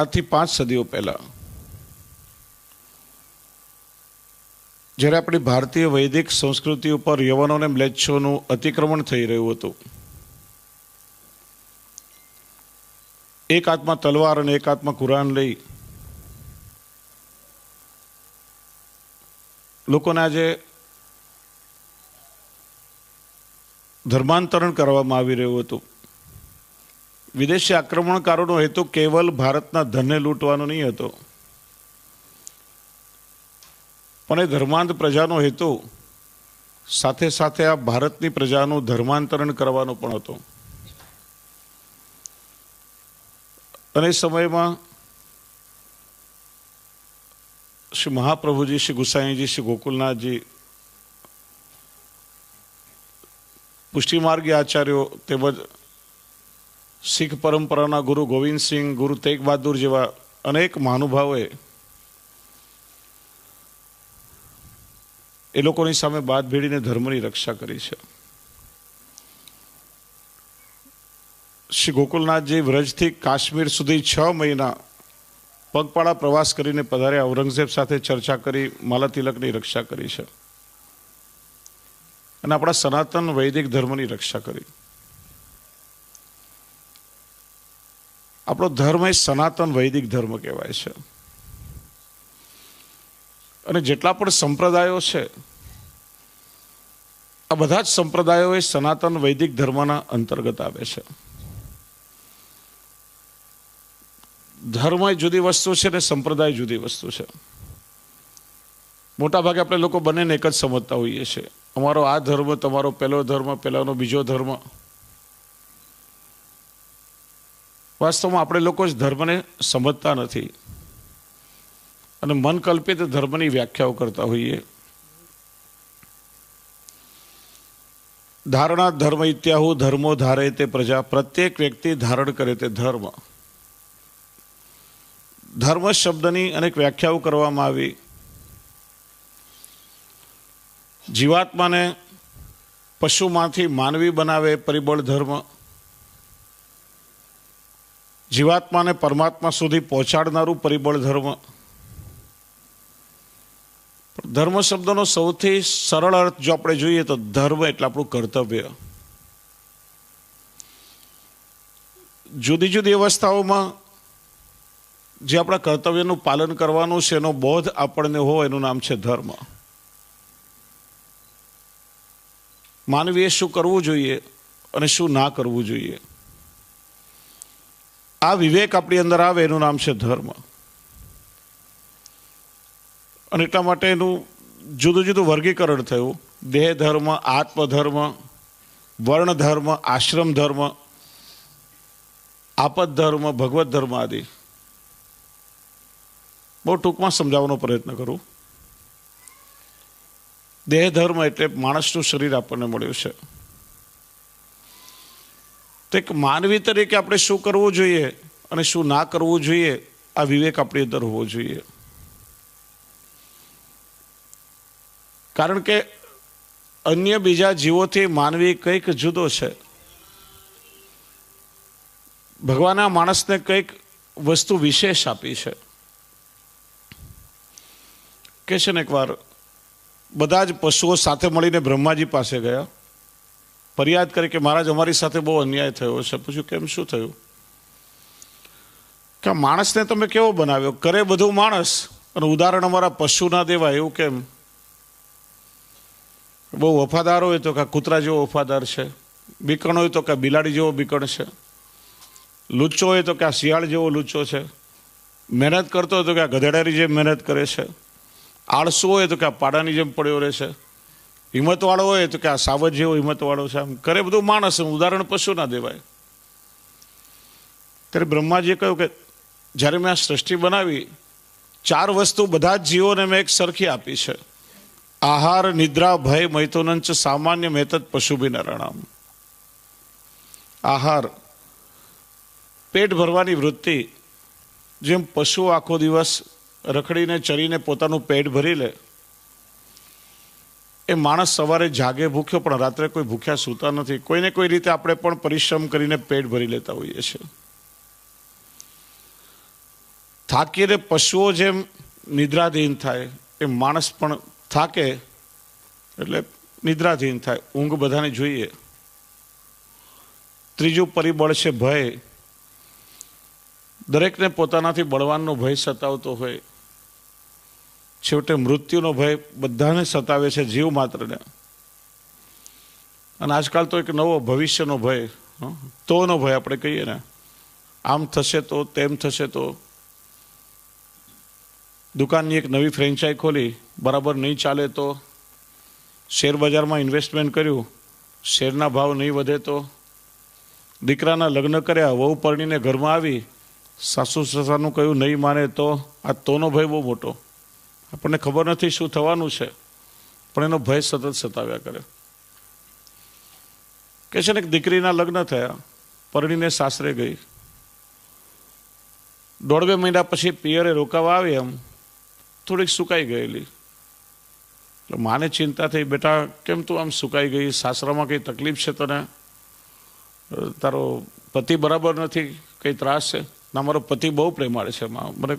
આજથી પાંચ સદીઓ પહેલા. જ્યારે આપણી ભારતીય વૈદિક સંસ્કૃતિ ઉપર યવનો અને મ્લેચ્છોનું અતિક્રમણ થઈ રહ્યું હતું, એક હાથમાં તલવાર અને એક હાથમાં કુરાન લઈ લોકોને આજે ધર્માંતરણ કરવામાં આવી રહ્યું હતું. વિદેશી આક્રમણકારોનો હેતુ કેવલ ભારતના ધનને લૂંટવાનો નહીં હતો. પણ એ ધર્માંત પ્રજાનો હેતુ સાથે સાથે આ ભારતની પ્રજાનું ધર્માંતરણ કરવાનો પણ હતો. અને સમયમાં શ્રી મહાપ્રભુજી, શ્રી ગુસાઈજી, શ્રી ગોકુલનાથજી પુષ્ટિમાર્ગી આચાર્યો તેમજ શીખ પરંપરાના ગુરુ ગોવિંદસિંહ ગુરુ તેગ બહાદુર જેવા અનેક મહાનુભાવોએ એ લોકોની સામે બાદ ભીડીને ધર્મની રક્ષા કરી છે. શ્રી ગોકુલનાથજી વ્રજથી કાશ્મીર સુધી છ મહિના પગપાળા પ્રવાસ કરીને પધારે ઔરંગઝેબ સાથે ચર્ચા કરી, માલા તિલકની રક્ષા કરી છે. અને આપણા સનાતન વૈદિક ધર્મની રક્ષા કરી. આપણો ધર્મ એ સનાતન વૈદિક ધર્મ કહેવાય છે. અને જેટલા પણ સંપ્રદાયો છે, આ બધા જ સંપ્રદાયો એ સનાતન વૈદિક ધર્મના અંતર્ગત આવે છે. ધર્મ એ જુદી વસ્તુ છે ને સંપ્રદાય જુદી વસ્તુ છે. મોટા ભાગે આપણે લોકો બંનેને એક જ સમજતા હોઈએ છીએ. અમારો આ ધર્મ, તમારો પહેલો ધર્મ પેલાનો બીજો ધર્મ વાસ્તવમાં આપણે લોકો જ ધર્મને સમજતા નથી. અને મન કલ્પિત ધર્મની વ્યાખ્યાઓ કરતા હોઈએ. ધારણા ધર્મ ઇત્યાહુ, ધર્મો ધારે તે પ્રજા. પ્રત્યેક વ્યક્તિ ધારણ કરે તે ધર્મ. ધર્મ શબ્દની અનેક વ્યાખ્યાઓ કરવામાં આવી. જીવાત્માને પશુમાંથી માનવી બનાવે પરિબળ ધર્મ. જીવાત્માને પરમાત્મા સુધી પહોંચાડનારું પરિબળ ધર્મ. ધર્મ શબ્દનો સૌથી સરળ અર્થ જો આપણે જોઈએ તો ધર્મ એટલે આપણું કર્તવ્ય. જુદી જુદી અવસ્થાઓમાં જે આપણા કર્તવ્યનું પાલન કરવાનું છે એનો બોધ આપણને હોય એનું નામ છે ધર્મ. માનવીએ શું કરવું જોઈએ અને શું ના કરવું જોઈએ? આ વિવેક આપણી અંદર આવે એનું નામ છે ધર્મ. અને એટલા માટે એનું જુદું જુદું વર્ગીકરણ થયું. દેહ ધર્મ, આત્મધર્મ, વર્ણ ધર્મ, આશ્રમ ધર્મ, આપદ ધર્મ ભગવત ધર્મ આદિ. બહુ ટૂંકમાં સમજાવવાનો પ્રયત્ન કરું. દેહ ધર્મ એટલે માણસનું શરીર આપણને મળ્યું છે. તો એક માનવી તરીકે આપણે શું કરવું જોઈએ અને શું ના કરવું જોઈએ? આ વિવેક આપણી અંદર હોવો જોઈએ. કારણ કે અન્ય બીજા જીવોથી માનવી કંઈક જુદો છે. ભગવાને માણસને કંઈક વસ્તુ વિશેષ આપી છે. કે છે ને એકવાર, બધા જ પશુઓ સાથે મળીને બ્રહ્માજી પાસે ગયા. ફરિયાદ કરી કે મહારાજ, અમારી સાથે બહુ અન્યાય થયો છે. પૂછ્યું, કેમ શું થયું? કે માણસને તમે કેવો બનાવ્યો? કરે બધું માણસ, અને ઉદાહરણ અમારા પશુ ના દેવાય, એવું કેમ? બહુ વફાદાર હોય તો કે કૂતરા જેવો વફાદાર છે. બીકણ હોય તો કે બિલાડી જેવો બીકણ છે. લુચ્ચો હોય તો કે આ શિયાળ જેવો લુચ્ચો છે. મહેનત કરતો હોય તો કે આ ગધેડાની જેમ મહેનત કરે છે. આળસુ હોય તો કે આ પાડાની જેમ પડ્યો રહે છે. હિંમતવાળો હોય તો કે આ સાવજ જેવો હિંમતવાળો છે આમ કરે બધું માણસ ઉદાહરણ પશુ ના દેવાય. ત્યારે બ્રહ્માજીએ કહ્યું કે જ્યારે મેં આ સૃષ્ટિ બનાવી, ચાર વસ્તુ બધા જ જીવોને મેં એક સરખી આપી છે. આહાર, નિદ્રા, ભય, મૈથુનંચ, સામાન્ય મેતત પશુભી નરણામ આહાર, પેટ ભરવાની વૃત્તિ, જેમ પશુ આખો દિવસ રખડીને, ચરીને પોતાનું પેટ ભરી લે એ માણસ સવારે જાગે ભૂખ્યો, પણ રાત્રે કોઈ ભૂખ્યા સૂતા નથી. કોઈને કોઈ રીતે આપણે પણ પરિશ્રમ કરીને પેટ ભરી લેતા હોઈએ છીએ. થાકીને પશુઓ જેમ નિદ્રાધીન થાય, એ માણસ પણ થાકે એટલે નિદ્રાધીન થાય. ઊંઘ બધાને જોઈએ. ત્રીજું પરિબળ છે ભય. દરેકને પોતાનાથી બળવાનનો ભય સતાવતો હોય. છેવટે મૃત્યુનો ભય બધાને સતાવે છે જીવ માત્રને. અને આજકાલ તો એક નવો ભવિષ્યનો ભય તોનો ભય આપણે કહીએ ને. આમ થશે તો, તેમ થશે તો. દુકાનની એક નવી ફ્રેન્ચાઇઝ ખોલી, બરાબર નહીં ચાલે તો. શેર બજારમાં ઇન્વેસ્ટમેન્ટ કર્યું, શેરના ભાવ નહીં વધે તો. દીકરાના લગ્ન કર્યા, વહુ પરણીને ઘરમાં આવી, સાસુ સસાનું કહ્યું, નહીં માને તો. આ તોનો ભય બહુ મોટો. આપણને ખબર નથી શું થવાનું છે. પણ એનો ભય સતત સતાવ્યા કરે. કે છે ને, દીકરીના લગ્ન થયા, પરણીને સાસરે ગઈ. દોઢ બે મહિના પછી પિયરે રોકાવા આવી એમ, થોડીક સુકાઈ ગયેલી. એટલે માને ચિંતા થઈ, બેટા, કેમ તું આમ સુકાઈ ગઈ? સાસરામાં કંઈ તકલીફ છે તને? તારો પતિ બરાબર નથી, કંઈ ત્રાસ છે? ના, મારો પતિ બહુ પ્રેમાળ છે મને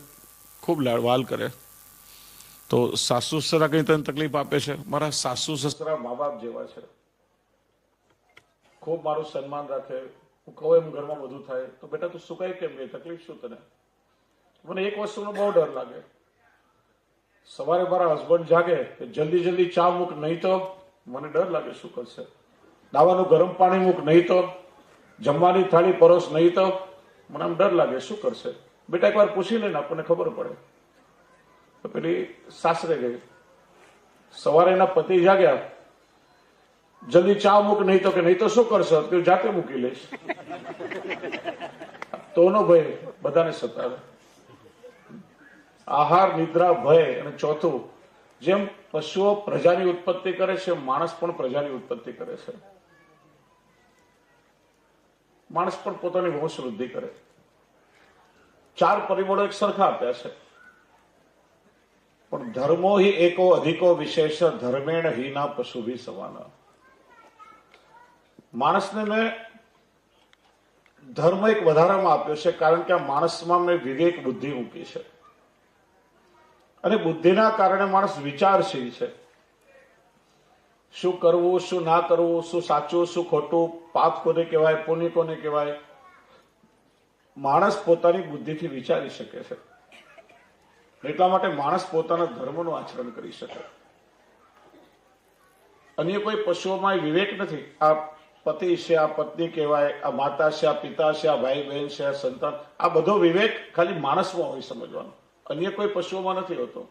ખૂબ લાડ, વાલ કરે. તો સાસુ સસરા કઈ તને તકલીફ આપે છે? મારા સાસુ સસરા મા બાપ જેવા છે. ખૂબ મારું સન્માન રાખે. હું કહું એમ ઘરમાં બધું થાય. તો બેટા તું સુકાય કેમ ગઈ? તકલીફ શું તને? મને એક વસ્તુનો બહુ ડર લાગે. સવારે મારા હસબન્ડ જાગે કે જલ્દી જલ્દી ચા મૂક, નહીં તો? મને ડર લાગે શું કરશે? દાવાનું ગરમ પાણી મૂક, નહીં તો? જમવાની થાળી, પરોસ, નહીં તો? મને આમ ડર લાગે. શું કરશે? બેટા એકવાર પૂછી લઈને આપણને ખબર પડે. તો પેલી સાસરે ગઈ. સવારે એના પતિ જાગ્યા. જલ્દી ચા મૂક, નહીં તો કે નહીં તો શું કરશો? કે જાતે મૂકી લઈશ. તોનો ભય બધાને સતાવે. આહાર, નિદ્રા, ભય અને ચોથું, જેમ પશુઓ પ્રજાની ઉત્પત્તિ કરે છે, માણસ પણ પ્રજાની ઉત્પત્તિ કરે છે. માણસ પણ પોતાની વંશ વૃદ્ધિ કરે. ચાર પરિબળો એક સરખા આપ્યા છે. પણ ધર્મો હિ એકો અધિકો વિશેષ, ધર્મેણ હિના પશુભી સમાના. માણસને મેં ધર્મ એક વધારામાં આપ્યો છે, કારણ કે આ માણસમાં મેં વિવેક બુદ્ધિ મૂકી છે. અને બુદ્ધિના કારણે માણસ વિચારશીલ છે. શું કરવું, શું ના કરવું, શું સાચું, શું ખોટું, પાપ કોને કહેવાય, પુણ્ય કોને કહેવાય? માણસ પોતાની બુદ્ધિથી વિચારી શકે છે. એટલા માટે માણસ પોતાના ધર્મનું આચરણ કરી શકે. અન્ય કોઈ પશુઓમાં વિવેક નથી. આ પતિ છે, આ પત્ની કહેવાય, આ માતા છે, આ પિતા છે, આ ભાઈ બહેન છે, આ સંતાન, આ બધો વિવેક ખાલી માણસમાં હોય સમજવાનો. અન્ય કોઈ પશુઓમાં નથી હોતો.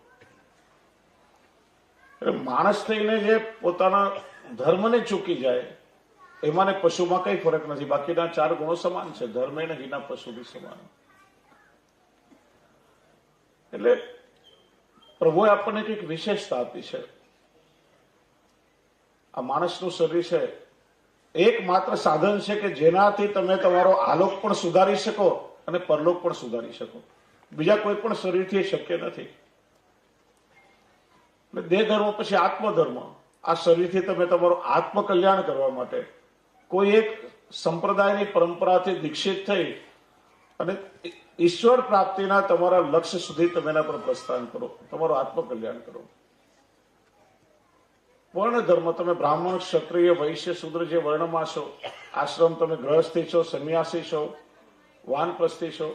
એટલે માણસ થઈને જે પોતાના ધર્મને ચૂકી જાય એમાં ને પશુમાં કઈ ફરક નથી. બાકીના ચાર ગુણો સમાન છે. ધર્મ ને હિના પશુ બી સમાન. એટલે પ્રભુએ આપણને કંઈક વિશેષતા આપી છે. આ માણસનું શરીર છે, એકમાત્ર સાધન છે કે જેનાથી તમે તમારો આલોક પણ સુધારી શકો અને પરલોક પણ સુધારી શકો. બીજા કોઈ પણ શરીરથી શક્ય નથી. દેહ ધર્મ પછી આત્મધર્મ. આ શરીરથી તમે તમારું આત્મકલ્યાણ કરવા માટે કોઈ એક સંપ્રદાયની પરંપરાથી દીક્ષિત થઈ અને ઈશ્વર પ્રાપ્તિના તમારા લક્ષ્ય સુધી તમે એના પર પ્રસ્થાન કરો. તમારું આત્મકલ્યાણ કરો. વર્ણ ધર્મ તમે બ્રાહ્મણ, ક્ષત્રિય, વૈશ્ય, શુદ્ર જે વર્ણમાં છો, આશ્રમ તમે ગ્રહસ્થી છો, સંન્યાસી છો, વાનપ્રસ્થી છો,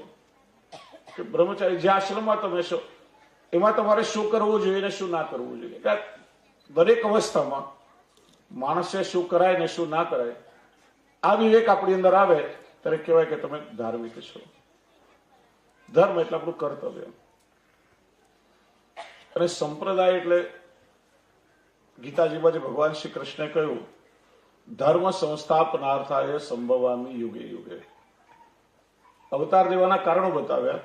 કે બ્રહ્મચારી જે આશ્રમમાં તમે છો, એમાં તમારે શું કરવું જોઈએ ને શું ના કરવું જોઈએ? દરેક અવસ્થામાં માણસે શું કરાય ને શું ના કરાય, આ વિવેક આપણી અંદર આવે, ત્યારે કહેવાય કે તમે ધાર્મિક છો. ધર્મ એટલે આપણું કર્તવ્ય. અને સંપ્રદાય એટલે ગીતાજીમાં જે ભગવાન શ્રી કૃષ્ણે કહ્યું, ધર્મ સંસ્થાપનાર્થાય સંભવામી યુગે યુગે. અવતાર દેવાના કારણો બતાવ્યા.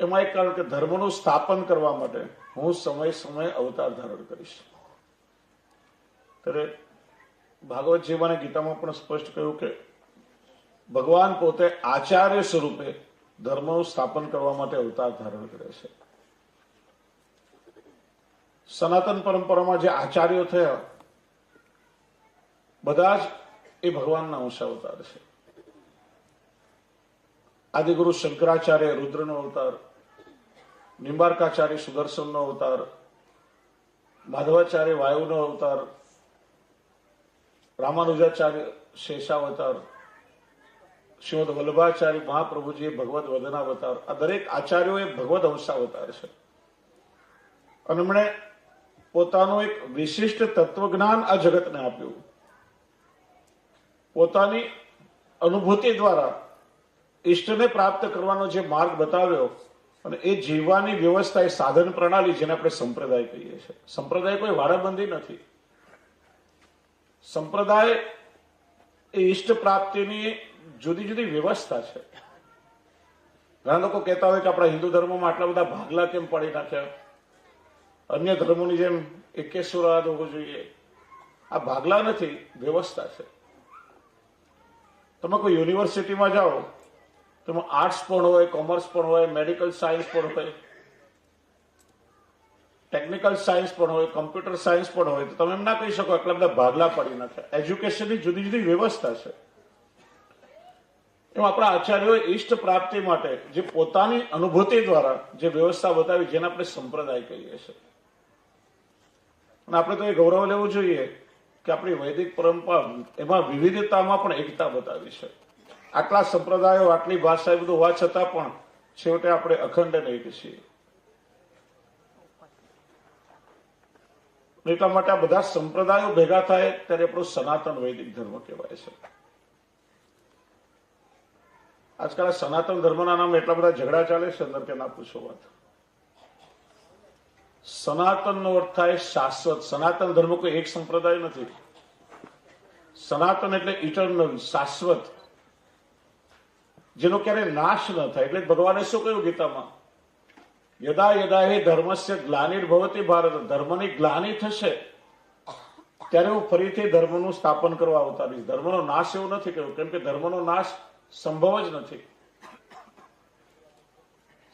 એમાં એક કારણ કે ધર્મનું સ્થાપન કરવા માટે હું સમય સમય અવતાર ધારણ કરીશ. ત્યારે ભાગવત અને ગીતામાં પણ સ્પષ્ટ કહ્યું કે ભગવાન પોતે આચાર્ય સ્વરૂપે ધર્મનું સ્થાપન કરવા માટે અવતાર ધારણ કરે છે. સનાતન પરંપરામાં જે આચાર્યો થયા, બધા જ એ ભગવાનના અંશ અવતાર છે. આદિગુરુ શંકરાચાર્ય રુદ્રનો અવતાર, નિંબાર્કાચાર્ય સુદર્શનનો અવતાર, માધવાચાર્ય વાયુનો અવતાર, રામાનુજાચાર્ય શેષાવતાર શ્રીમદ વલ્લભાચાર્ય મહાપ્રભુજીએ ભગવદ વદનાવતાર આ દરેક આચાર્યોએ ભગવદ અંશાવતાર છે. અને એમણે પોતાનું એક વિશિષ્ટ તત્વજ્ઞાન આ જગતને આપ્યું. પોતાની અનુભૂતિ દ્વારા ઈષ્ટને પ્રાપ્ત કરવાનો જે માર્ગ બતાવ્યો અને એ જીવવાની વ્યવસ્થા એ સાધન પ્રણાલી જેને આપણે સંપ્રદાય કહીએ છીએ. સંપ્રદાય કોઈ વારાબંધી નથી. સંપ્રદાય એ ઈષ્ટ પ્રાપ્તિની જુદી જુદી વ્યવસ્થા છે. ઘણા લોકો કહેતા હોય કે આપણા હિન્દુ ધર્મમાં આટલા બધા ભાગલા કેમ પાડી નાખ્યા? અન્ય ધર્મોની જેમ એકેશ્વરવાદ હોવો જોઈએ. આ ભાગલા નથી, વ્યવસ્થા છે. તમે કોઈ યુનિવર્સિટીમાં જાઓ, તેમાં આર્ટ્સ પણ હોય, કોમર્સ પણ હોય, મેડિકલ સાયન્સ પણ હોય, ટેકનિકલ સાયન્સ પણ હોય, કમ્પ્યુટર સાયન્સ પણ હોય, તો તમે એમ ના કહી શકો એટલા બધા ભાગલા પડી નાખ્યા. એજ્યુકેશનની જુદી જુદી વ્યવસ્થા છે. એમ આપણા આચાર્યોએ ઈષ્ટ પ્રાપ્તિ માટે જે પોતાની અનુભૂતિ દ્વારા જે વ્યવસ્થા બતાવી જેને આપણે સંપ્રદાય કહીએ છીએ. અને આપણે તો એ ગૌરવ લેવું જોઈએ કે આપણી વૈદિક પરંપરા એમાં વિવિધતામાં પણ એકતા બતાવી છે. આટલા સંપ્રદાયો, આટલી ભાષા એ બધું હોવા છતાં પણ છેવટે આપણે અખંડ નહીં છીએ. એટલા માટે આ બધા સંપ્રદાયો ભેગા થાય ત્યારે આપણો સનાતન વૈદિક ધર્મ કહેવાય છે. આજકાલ સનાતન ધર્મના નામ એટલા બધા ઝઘડા ચાલે છે, અંદર કે ના પૂછો વાત. સનાતન નો અર્થ થાય શાશ્વત. સનાતન ધર્મ કોઈ એક સંપ્રદાય નથી. સનાતન એટલે ઇટરનલ શાશ્વત. જેનો ક્યારે નાશ ન થાય. એટલે ભગવાને શું કહ્યું ગીતામાં? યદા યદા હે ધર્મસ્ય ગ્લાનિર્ભવતી ભારત. ધર્મની ગ્લાની થશે, ત્યારે હું ફરીથી ધર્મનું સ્થાપન કરવા અવતારીશ. ધર્મનો નાશ એવું નથી કહ્યું કેમ કે ધર્મનો નાશ સંભવ જ નથી.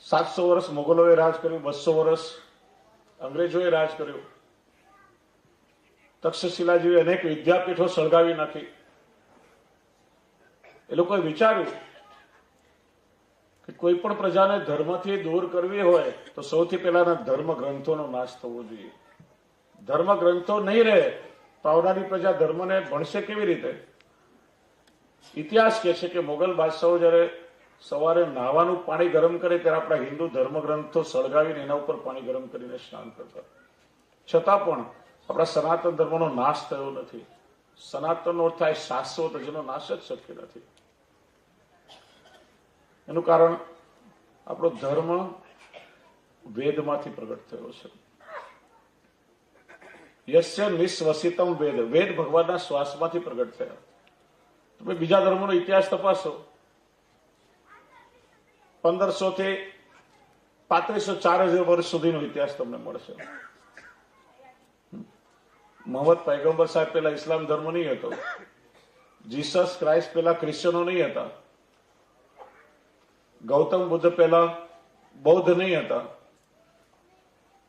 સાતસો વર્ષ મુગલોએ રાજ કર્યું, બસો વર્ષ અંગ્રેજોએ રાજ કર્યું. તક્ષશિલા જેવી અનેક વિદ્યાપીઠો સળગાવી નાખી. એ લોકોએ વિચાર્યું કે કોઈ પણ પ્રજાને ધર્મથી દૂર કરવી હોય તો સૌથી પહેલાના ધર્મ ગ્રંથોનો નાશ થવો જોઈએ. ધર્મ ગ્રંથો નહીં રહે તો આવનારી પ્રજા ધર્મને ભણશે કેવી રીતે? ઇતિહાસ કહે છે કે મોગલ બાદશાહો જ્યારે સવારે નાવાનું પાણી ગરમ કરે ત્યારે આપણા હિન્દુ ધર્મગ્રંથો સળગાવીને એના ઉપર પાણી ગરમ કરીને સ્નાન કરતા. છતાં પણ આપણા સનાતન ધર્મનો નાશ થયો નથી. સનાતનનો અર્થ થાય શાશ્વત જેનો નાશ જ શક્ય નથી. એનું કારણ આપણો ધર્મ વેદમાંથી પ્રગટ થયો છે. યશ્ય નિસ્વસિતમ વેદ. વેદ ભગવાનના શ્વાસમાંથી પ્રગટ થયા. તમે બીજા ધર્મોનો ઇતિહાસ તપાસો. પંદરસો થી પાંત્રીસો ચાર હજાર વર્ષ સુધીનો ઇતિહાસ તમને મળશે. મોહમ્મદ પૈગંબર સાહેબ પેલા ઇસ્લામ ધર્મ નહીં હતો. જીસસ ક્રાઇસ્ટ પેલા ક્રિશ્ચનો નહીં હતા. ગૌતમ બુદ્ધ પહેલા બૌદ્ધ નહીં હતા.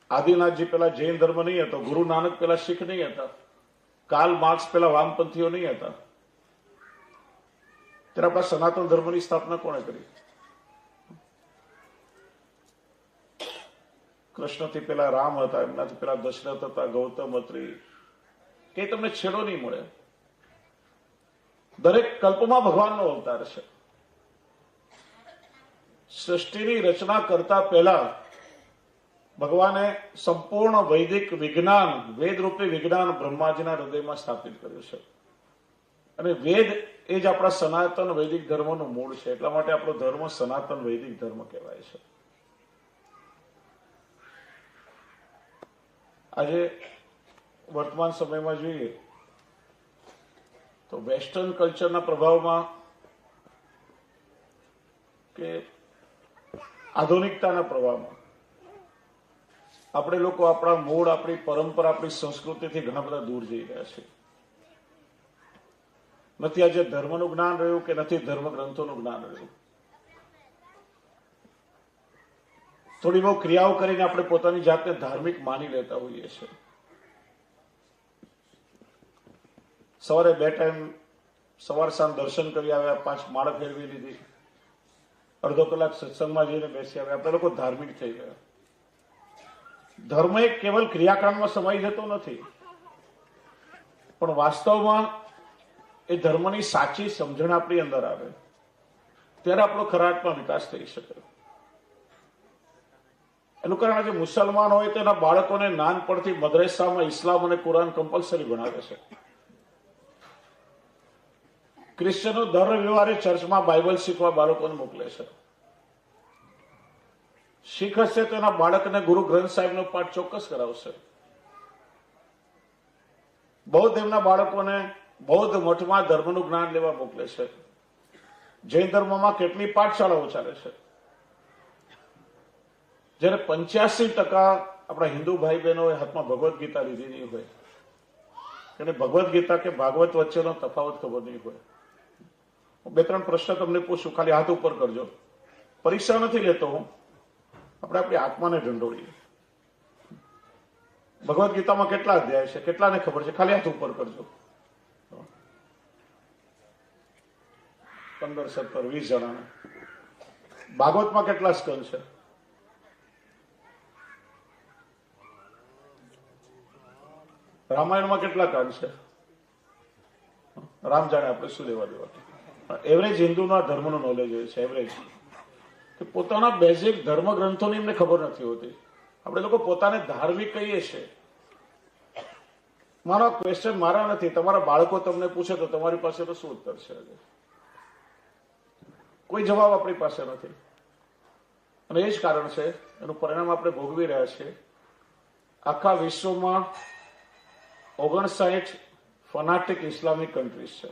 આદિનાથજી પેલા જૈન ધર્મ નહીં હતો. ગુરુ નાનક પેલા શીખ નહીં હતા. કાલ માર્ક્સ પહેલા વામપંથીઓ નહીં હતા. ત્યારે આપણા સનાતન ધર્મની સ્થાપના કોણે કરી? કૃષ્ણથી પેલા રામ હતા, એમનાથી પેલા દશરથ હતા, ગૌતમ અત્રી કે તમને છેડો નહીં મળે. દરેક કલ્પમાં ભગવાનનો અવતાર છે. સૃષ્ટિની રચના કરતા પહેલા ભગવાને સંપૂર્ણ વૈદિક વિજ્ઞાન વેદ રૂપી વિજ્ઞાન બ્રહ્માજીના હૃદયમાં સ્થાપિત કર્યું છે. અને વેદ એ જ આપણા સનાતન વૈદિક ધર્મનું મૂળ છે. એટલા માટે આપણો ધર્મ સનાતન વૈદિક ધર્મ કહેવાય છે. આજે વર્તમાન સમયમાં જોઈએ તો વેસ્ટર્ન કલ્ચરના પ્રભાવમાં કે આધુનિકતાના પ્રભાવમાં આપણે લોકો આપણા મૂળ, આપણી પરંપરા, આપણી સંસ્કૃતિથી ઘણા બધા દૂર જઈ રહ્યા છે. નથી, આજે ધર્મનું જ્ઞાન રહ્યું કે નથી ધર્મ ગ્રંથોનું જ્ઞાન રહ્યું? થોડી બહુ ક્રિયાઓ કરીને આપણે પોતાની જાતને ધાર્મિક માની લેતા હોઈએ છીએ. સવારે બે ટાઈમ સવાર સાંજ દર્શન કરી આવ્યા, પાંચ માળ ફેરવી લીધી. અડધો કલાક સત્સંગમાં જઈને બેસી આવ્યા. આપણે લોકો ધાર્મિક થઈ ગયા. ધર્મ એક કેવલ ક્રિયાકાંડમાં સમાઈ જતો નથી. પણ વાસ્તવમાં એ ધર્મની સાચી સમજણ આપણી અંદર આવે, ત્યારે આપણો ખરાટમાં વિકાસ થઈ શકે. એનું કારણ આજે મુસલમાન હોય તો બાળકોને નાનપણથી મદ્રેસામાં ઇસ્લામ અને કુરાન કમ્પલસરી ભણાવે છે. ક્રિશ્ચનો દર રવિવારે ચર્ચમાં બાઇબલ શીખવા બાળકોને મોકલે છે. શીખ હશે તો એના બાળકને ગુરુ ગ્રંથ સાહેબનો પાઠ ચોક્કસ કરાવશે. બૌદ્ધ એમના બાળકોને બૌદ્ધ મઠમાં ધર્મનું જ્ઞાન લેવા મોકલે છે. જૈન ધર્મમાં કેટલી પાઠશાળાઓ ચાલે છે? જ્યારે પંચ્યાસી ટકા આપણા હિન્દુ ભાઈ બહેનો હાથમાં ભગવદ્ ગીતા લીધી નહીં હોય. એને ભગવદ્ ગીતા કે ભાગવત વચ્ચેનો તફાવત ખબર નહીં હોય. બે ત્રણ પ્રશ્ન તમને પૂછું, ખાલી હાથ ઉપર કરજો. પરીક્ષા નથી લેતો હું. આપણે આપણી આત્માને ઢંઢોળીએ. ભગવદ્ ગીતામાં કેટલા અધ્યાય છે? કેટલાને ખબર છે? ખાલી હાથ ઉપર કરજો. પંદર સત્તર, વીસ જણાના. ભાગવતમાં કેટલા સ્કંદ છે? રામાયણમાં કેટલા કાંડ છે? રામ જાણે આપણે શું લેવા દેવા? એવરેજ હિન્દુના ધર્મનું નોલેજ હોય છે એવરેજ કે પોતાના બેઝિક ધર્મ ગ્રંથોની એમને ખબર નથી હોતી. આપણે લોકો પોતાને ધાર્મિક કહીએ છીએ. મારો ક્વેશ્ચન મારા નથી, તમારા બાળકો તમને પૂછે તો તમારી પાસે તો શું ઉત્તર છે? કોઈ જવાબ આપણી પાસે નથી. અને એ જ કારણ છે, એનું પરિણામ આપણે ભોગવી રહ્યા છીએ. આખા વિશ્વમાં ઓગણસાઠ ફનાટિક ઇસ્લામિક કન્ટ્રીઝ છે.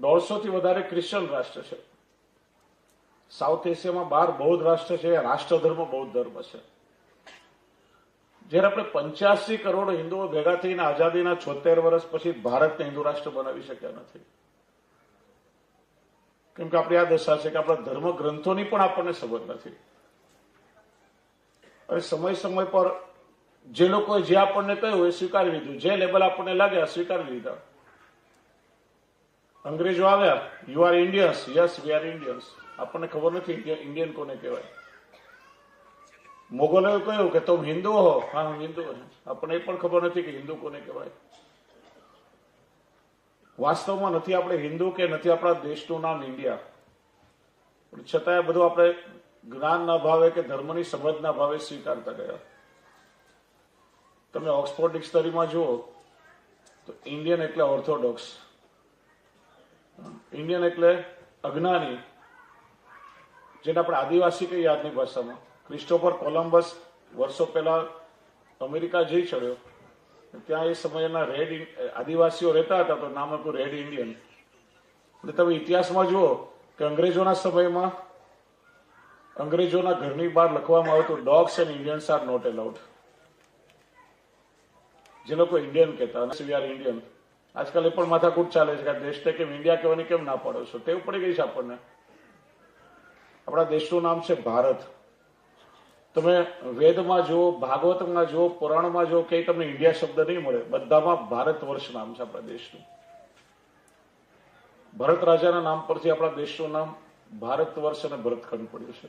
દોઢસો થી વધારે ક્રિશ્ચન રાષ્ટ્ર છે. સાઉથ એશિયામાં બાર બૌદ્ધ રાષ્ટ્ર છે, રાષ્ટ્રધર્મ બૌદ્ધ ધર્મ છે. જ્યારે આપણે પંચ્યાસી કરોડ હિન્દુઓ ભેગા થઈને આઝાદીના છોતેર વર્ષ પછી ભારતને હિન્દુ રાષ્ટ્ર બનાવી શક્યા નથી. કેમ કે આપણી આ દશા છે કે આપણા ધર્મ ગ્રંથોની પણ આપણને સમજ નથી. અને સમય સમય પર જે લોકોએ જે આપણને કહ્યું એ સ્વીકારી લીધું. જે લેબલ આપણને લાગ્યા સ્વીકારી લીધા. અંગ્રેજો આવ્યા you are Indians yes we are Indians આપણને ખબર નથી ઇન્ડિયન કોને કહેવાય. મોગલોએ કહ્યું કે તમે હિન્દુ હો. હા, હું હિન્દુ આપણને એ પણ ખબર નથી કે હિન્દુ કોને કહેવાય. વાસ્તવમાં નથી આપણે હિન્દુ કે નથી આપણા દેશનું નામ ઇન્ડિયા. પણ છતાંય બધું આપણે જ્ઞાનના ભાવે કે ધર્મની સમજના ભાવે સ્વીકારતા ગયા. તમે ઓક્સફોર્ડ ડિક્શનરીમાં જુઓ, તો ઇન્ડિયન એટલે ઓર્થોડોક્સ. ઇન્ડિયન એટલે અજ્ઞાની, જેને આપણે આદિવાસી કહીએ આજની ભાષામાં. ક્રિસ્ટોફર કોલમ્બસ વર્ષો પહેલા અમેરિકા જઈ ચડ્યો. ત્યાં એ સમયના રેડ આદિવાસીઓ રહેતા હતા તો નામ હતું રેડ ઇન્ડિયન એટલે તમે ઇતિહાસમાં જુઓ કે અંગ્રેજોના સમયમાં અંગ્રેજોના ઘરની બહાર લખવામાં આવતું dogs and Indians are not allowed જે લોકો ઇન્ડિયન કહેતા વી આર ઇન્ડિયન આજકાલ એ પણ માથાકૂટ ચાલે છે કે દેશને કેમ ઇન્ડિયા કહેવાની કેમ ના પાડો છો? તેવું પડી ગઈ છે આપણને. આપણા દેશનું નામ છે ભારત. તમે વેદમાં જુઓ, ભાગવતમાં જુઓ, પુરાણમાં જુઓ કે તમને ઇન્ડિયા શબ્દ નહીં મળે. બધામાં ભારત વર્ષ નામ છે આપણા દેશનું. ભરત રાજાના નામ પરથી આપણા દેશનું નામ ભારત વર્ષ અને ભરતખંડ પડ્યું છે.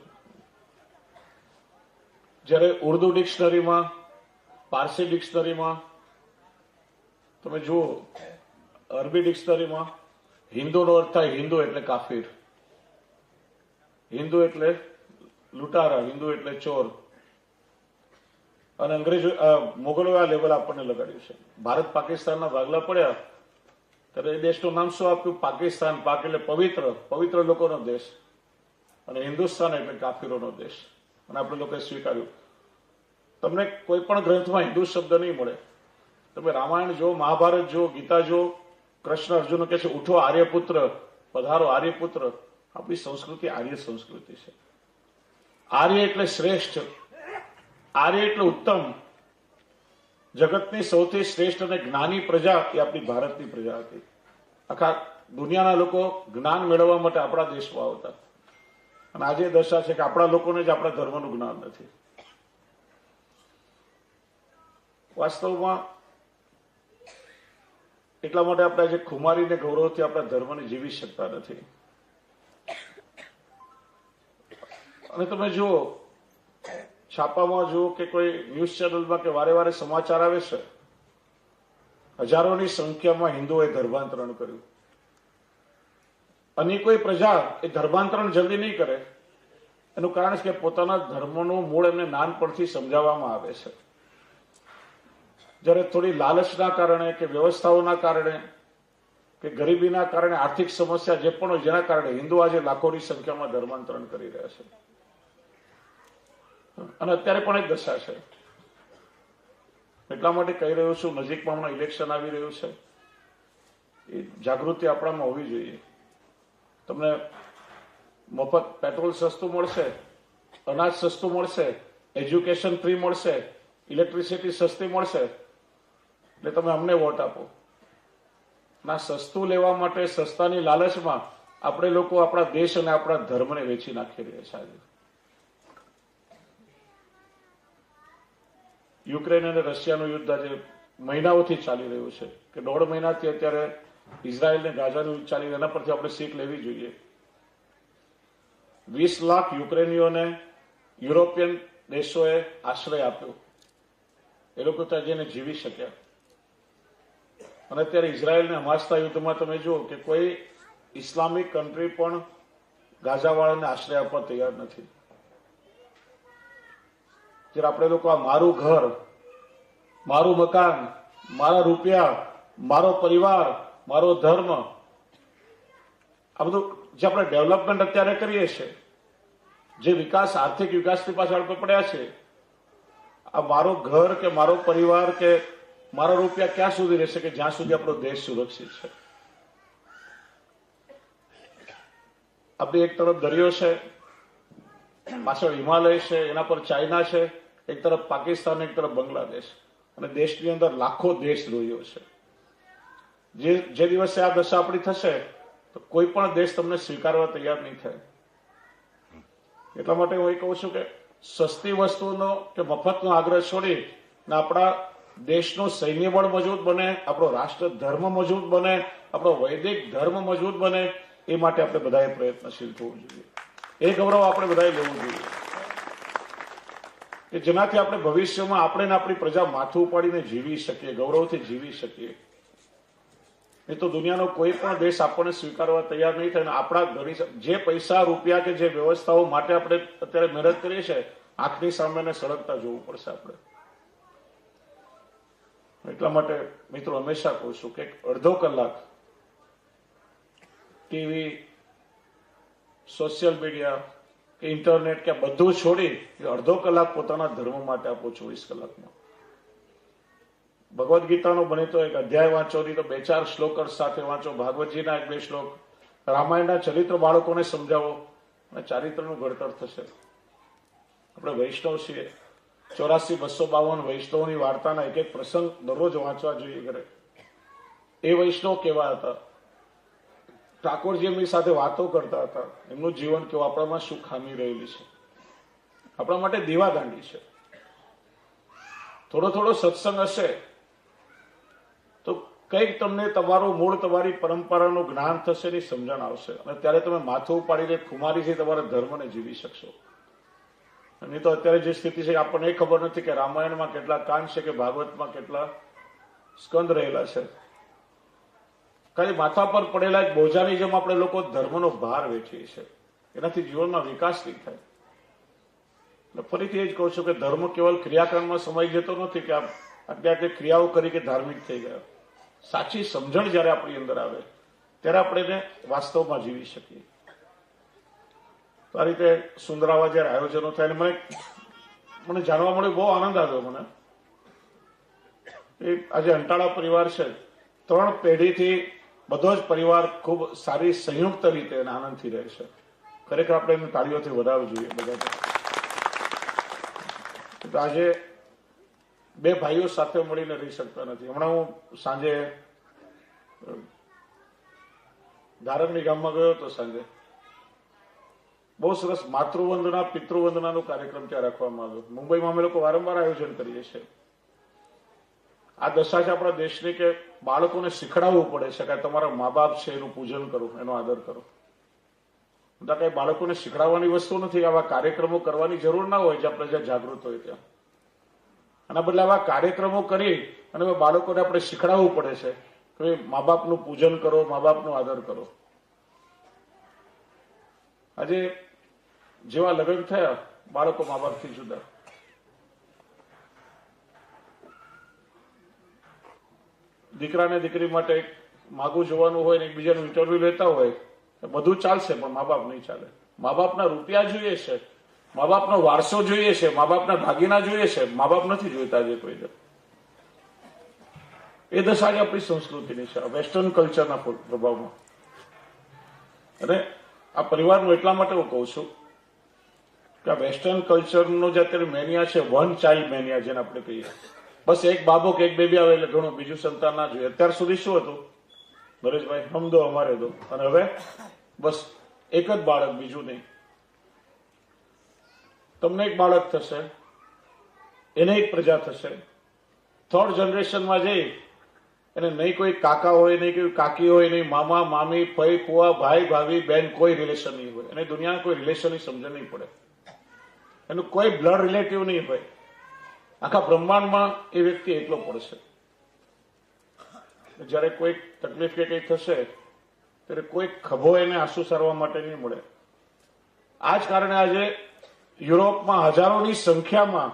જ્યારે ઉર્દુ ડિક્શનરીમાં, પારસી ડિક્શનરીમાં, તમે જુઓ, અરબી ડિક્શનરીમાં, હિન્દુનો અર્થ થાય હિન્દુ એટલે કાફીર. હિન્દુ એટલે લૂંટારા, હિન્દુ એટલે ચોર. અને અંગ્રેજો મોગલોએ આ લેવલ આપણને લગાડ્યું છે. ભારત પાકિસ્તાનના ભાગલા પડ્યા, ત્યારે એ દેશનું નામ શું આપ્યું? પાકિસ્તાન, પાક એટલે પવિત્ર. પવિત્ર લોકોનો દેશ. અને હિન્દુસ્તાન એટલે કાફીરોનો દેશ. અને આપણે લોકોએ સ્વીકાર્યું. તમને કોઈ પણ ગ્રંથમાં હિન્દુ શબ્દ નહીં મળે. તમે રામાયણ જો મહાભારત જો ગીતા જો કૃષ્ણ અર્જુન કહે છે, ઉઠો આર્યપુત્ર, પધારો આર્યપુત્ર. આપણી સંસ્કૃતિ આર્ય સંસ્કૃતિ છે. આર્ય એટલે શ્રેષ્ઠ, આર્ય એટલે ઉત્તમ. જગતની સૌથી શ્રેષ્ઠ અને જ્ઞાની પ્રજા એ આપણી ભારતની પ્રજા હતી. આખા દુનિયાના લોકો જ્ઞાન મેળવવા માટે આપણા દેશમાં આવતા અને આજે દશા છે કે આપણા લોકોને જ આપણા ધર્મનું જ્ઞાન નથી. વાસ્તવમાં એટલા માટે આપણે આજે ખુમારીને ગૌરવથી આપણા ધર્મને જીવી શકતા નથી. અને તમે જુઓ, છાપામાં જુઓ કે કોઈ ન્યૂઝ ચેનલમાં કે વારે વારે સમાચાર આવે છે, હજારોની સંખ્યામાં હિન્દુઓએ ધર્માંતરણ કર્યું. અને કોઈ પ્રજા એ ધર્માંતરણ જલ્દી નહીં કરે, એનું કારણ છે કે પોતાના ધર્મનું મૂળ એમને નાનપણથી સમજાવવામાં આવે છે. જ્યારે થોડી લાલચના કારણે કે વ્યવસ્થાઓના કારણે કે ગરીબીના કારણે આર્થિક સમસ્યા જે પણ હોય જેના કારણે હિન્દુ આજે લાખોની સંખ્યામાં ધર્માંતરણ કરી રહ્યા છે. અને અત્યારે પણ એક દશા છે. એટલા માટે કહી રહ્યો છું, નજીકમાં હમણાં ઇલેક્શન આવી રહ્યું છે. એ જાગૃતિ આપણામાં હોવી જોઈએ. તમને મફત પેટ્રોલ સસ્તું મળશે, અનાજ સસ્તું મળશે, એજ્યુકેશન ફ્રી મળશે, ઇલેક્ટ્રિસિટી સસ્તી મળશે, એટલે તમે અમને વોટ આપો. ના, સસ્તું લેવા માટે સસ્તાની લાલચમાં આપણે લોકો આપણા દેશ અને આપણા ધર્મને વેચી નાખી રહ્યા છે આજે. યુક્રેન અને રશિયાનું યુદ્ધ આજે મહિનાઓથી ચાલી રહ્યું છે કે દોઢ મહિનાથી અત્યારે ઇઝરાયલને ગાઝાનું યુદ્ધ ચાલી રહ્યું એના પરથી આપણે શીખ લેવી જોઈએ. વીસ લાખ યુક્રેનીઓને યુરોપિયન દેશોએ આશ્રય આપ્યો. એ લોકો ત્યાં જઈને જીવી શક્યા. અને અત્યારે ઇઝરાયલને હમાસતા યુદ્ધમાં તમે જુઓ કે કોઈ ઇસ્લામિક કન્ટ્રી પણ ગાઝાવાળાને આશ્રય આપવા તૈયાર નથી. જ્યારે આપણે લોકો આ મારું ઘર, મારું મકાન, મારા રૂપિયા, મારો પરિવાર, મારો ધર્મ, આ બધું જે આપણે ડેવલપમેન્ટ અત્યારે કરીએ છીએ, જે વિકાસ, આર્થિક વિકાસની પાછળ આપણે પડ્યા છે આ મારું ઘર કે મારો પરિવાર કે મારા રૂપિયા ક્યાં સુધી રહેશે કે જ્યાં સુધી આપણો દેશ સુરક્ષિત છે? આપણે એક તરફ દરિયો છે, પાછળ હિમાલય છે, એના પર ચાઇના છે એક તરફ પાકિસ્તાન, એક તરફ બાંગ્લાદેશ. અને દેશની અંદર લાખો દેશ દ્રોહીઓ છે. જે જે દિવસે આ દશા આપણી થશે, તો કોઈ પણ દેશ તમને સ્વીકારવા તૈયાર નહીં થાય. એટલા માટે હું એ કહું છું કે સસ્તી વસ્તુનો કે મફતનો આગ્રહ છોડી ને આપણા દેશનું સૈન્ય બળ મજબૂત બને, આપણો રાષ્ટ્ર ધર્મ મજબૂત બને, આપણો વૈદિક ધર્મ મજબૂત બને, એ માટે આપણે બધાએ પ્રયત્નશીલ થવું જોઈએ. એ ગૌરવ આપણે બધાએ લેવું જોઈએ. કે જેનાથી આપણે ભવિષ્યમાં આપણે ને આપણી પ્રજા માથું ઉપાડીને જીવી શકીએ, ગૌરવથી જીવી શકીએ. એ તો દુનિયાનો કોઈ પણ દેશ આપણને સ્વીકારવા તૈયાર નહીં થાય આપણા ઘણી જે પૈસા, રૂપિયા કે જે વ્યવસ્થાઓ માટે આપણે અત્યારે મહેનત કરીએ છીએ, આંખની સામે સળગતા જોવું પડશે આપણે. એટલા માટે મિત્રો હંમેશા કહું છું કે અડધો કલાક ટીવી, સોશિયલ મીડિયા કે ઇન્ટરનેટ કે બધું છોડી અડધો કલાક પોતાના ધર્મ માટે આપો ચોવીસ કલાકમાં ભગવદ્ ગીતાનો બને તો એક અધ્યાય વાંચો તો બે ચાર શ્લોક સાથે વાંચો. ભાગવતજીના એક બે શ્લોક. રામાયણના ચરિત્ર બાળકોને સમજાવો અને ચારિત્રનું ઘડતર થશે. આપણે વૈષ્ણવ છીએ. ચોરાસી, બસો બાવન વૈષ્ણવની વાર્તાના એક એક પ્રસંગ દરરોજ વાંચવા જોઈએ ઘરે. એ વૈષ્ણવ કેવા હતા? ઠાકોરજી એમની સાથે વાતો કરતા હતા, એમનું જીવન કેવું આપણામાં શું ખામી રહેલી છે. આપણા માટે દીવાદાંડી છે. થોડો થોડો સત્સંગ હશે, તો કંઈક તમને તમારું મૂળ, તમારી પરંપરાનું જ્ઞાન થશે એની સમજણ આવશે. અને ત્યારે તમે માથું ઉપાડીને ખુમારીથી તમારા ધર્મને જીવી શકશો. નહીં તો અત્યારે જે સ્થિતિ છે, આપણને એ ખબર નથી કે રામાયણમાં કેટલા કાંડ છે, કે ભાગવતમાં કેટલા સ્કંદ રહેલા છે. ખાલી માથા પર પડેલા એક બોજાની જેમ આપણે લોકો ધર્મનો ભાર વેઠીએ છીએ. એનાથી જીવનમાં વિકાસ નહીં થાય. એટલે ફરીથી એ જ કહું છું કે ધર્મ કેવલ ક્રિયાકરણમાં સમય જતો નથી કે અત્યારે કે ક્રિયાઓ કરી કે ધાર્મિક થઈ ગયા. સાચી સમજણ જ્યારે આપણી અંદર આવે, ત્યારે આપણે એને વાસ્તવમાં જીવી શકીએ. તો આ રીતે સુંદરાવા જ્યારે આયોજનો થાય મને મને જાણવા મળ્યું, બહુ આનંદ આવ્યો મને. એ આજે અંટાળા પરિવાર છે. ત્રણ પેઢીથી બધો જ પરિવાર ખૂબ સારી સંયુક્ત રીતે અને આનંદથી રહે છે. ખરેખર આપણે એમને તાળીઓથી વધારવું જોઈએ બધા આજે બે ભાઈઓ સાથે મળીને રહી શકતા નથી. હમણાં હું સાંજે ધારકની ગામમાં ગયો હતો સાંજે. બહુ સરસ માતૃવંદના, પિતૃવંદનાનો કાર્યક્રમ ત્યાં રાખવામાં આવ્યો. મુંબઈમાં અમે લોકો વારંવાર આયોજન કરીએ છીએ. આ દશા છે આપણા દેશની કે બાળકોને શીખડાવવું પડે છે કે તમારા મા બાપ છે એનું પૂજન કરો, એનો આદર કરો. બધા કઈ બાળકોને શીખડાવવાની વસ્તુ નથી, આવા કાર્યક્રમો કરવાની જરૂર ના હોય જ્યાં પ્રજા જાગૃત હોય ત્યાં. આના બદલે આવા કાર્યક્રમો કરી અને બાળકોને આપણે શીખડાવવું પડે છે કે મા બાપનું પૂજન કરો મા બાપનો આદર કરો. આજે જેવા લગ્ન થયા, બાળકો મા બાપથી જુદા. દીકરાને દીકરી માટે માગું જોવાનું હોય ને એકબીજાનું ઇન્ટરવ્યુ લેતા હોય બધું ચાલશે, પણ મા બાપ નહીં ચાલે. મા બાપના રૂપિયા જોઈએ છે. મા બાપનો વારસો જોઈએ છે. મા બાપના ભાગીના જોઈએ છે. મા બાપ નથી જોઈતા આજે કોઈ એ દશા જ આપણી સંસ્કૃતિની છે વેસ્ટર્ન કલ્ચરના પ્રભાવમાં. અને આ પરિવારનું એટલા માટે હું કહું છું કે આ વેસ્ટર્ન કલ્ચરનો જે અત્યારે મેનિયા છે, વન ચાઇલ્ડ મેનિયા જેને આપણે કહીએ. બસ એક બાબો કે એક બેબી આવે એટલે ઘણું. બીજું સંતાન ના જોઈએ. અત્યાર સુધી શું હતું? નરેશભાઈ સમજો અમારે તો અને હવે? બસ એક જ બાળક, બીજું નહીં. તમને એક બાળક થશે. એને એક પ્રજા થશે. થર્ડ જનરેશનમાં જઈ એને નહીં કોઈ કાકા હોય, નહીં કોઈ કાકી હોય, નહીં મામા, મામી, ફઈ પુઆ ભાઈ, ભાભી, બેન, કોઈ રિલેશન નહીં હોય. એને દુનિયાના કોઈ રિલેશન સમજણ નહીં પડે. એનું કોઈ બ્લડ રિલેટિવ નહીં હોય. આખા બ્રહ્માંડમાં એ વ્યક્તિ એકલો પડશે. જ્યારે કોઈ તકલીફ કે કંઈ થશે, ત્યારે કોઈ ખભો એને આંસુ સારવા માટે નહીં મળે. આ જ કારણે આજે યુરોપમાં હજારોની સંખ્યામાં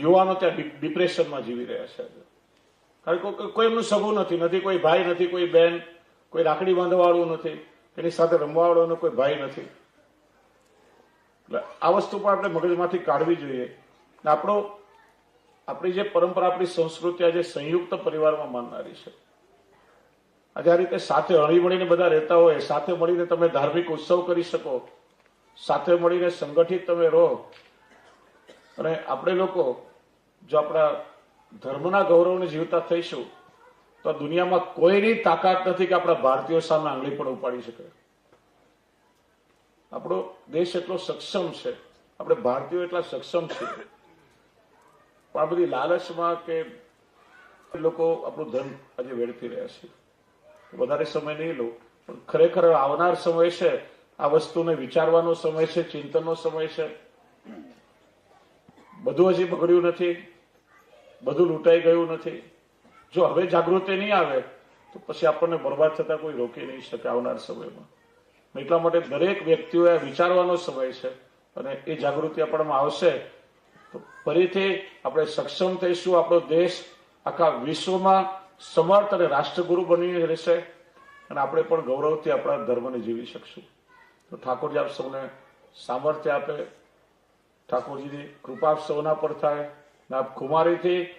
યુવાનો ત્યાં ડિપ્રેશનમાં જીવી રહ્યા છે કારણ કે કોઈ- એમનું સગું નથી નથી કોઈ ભાઈ, નથી કોઈ બેન, કોઈ રાખડી બાંધવાવાળું નથી, એની સાથે રમવાવાળો કોઈ ભાઈ નથી. એટલે આ વસ્તુ પણ આપણે મગજમાંથી કાઢવી જોઈએ. આપણો આપણી જે પરંપરા, આપણી સંસ્કૃતિ આજે સંયુક્ત પરિવારમાં માનનારી છે. આજે આ રીતે સાથે હળી મળીને બધા રહેતા હોય, સાથે મળીને તમે ધાર્મિક ઉત્સવ કરી શકો, સાથે મળીને સંગઠિત તમે રહો. અને આપણે લોકો જો આપણા ધર્મના ગૌરવને જીવતા થઈશું, તો દુનિયામાં કોઈની તાકાત નથી કે આપણા ભારતીયો સામે આંગળી પણ ઉપાડી શકે. આપણો દેશ એટલો સક્ષમ છે, આપણે ભારતીયો એટલા સક્ષમ છીએ. આ બધી લાલચમાં કે લોકો આપણું ધન આજે વેડફી રહ્યા છે. વધારે સમય નહીં લો. પણ ખરેખર આવનાર સમય છે. આ વસ્તુને વિચારવાનો સમય છે, ચિંતનનો સમય છે. બધું હજી બગડ્યું નથી. બધું લૂંટાઈ ગયું નથી. જો હવે જાગૃતિ નહીં આવે, તો પછી આપણને બરબાદ થતા કોઈ રોકી નહીં શકે આવનાર સમયમાં. એટલા માટે દરેક વ્યક્તિઓએ વિચારવાનો સમય છે અને એ જાગૃતિ આપણામાં આવશે ફરીથી આપણે સક્ષમ થઈશું. આપણો દેશ આખા વિશ્વમાં સમર્થ અને રાષ્ટ્રગુરુ બની રહેશે અને આપણે પણ ગૌરવથી આપણા ધર્મને જીવી શકશું. તો ઠાકોરજી આપ સૌને સામર્થ્ય આપે. ઠાકોરજીની કૃપા સૌના પર થાય ને આપ કુમારીથી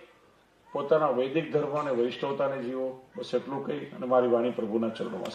પોતાના વૈદિક ધર્મ અને વૈષ્ણવતાને જીવો. બસ એટલું કહી અને મારી વાણી પ્રભુના ચરણોમાં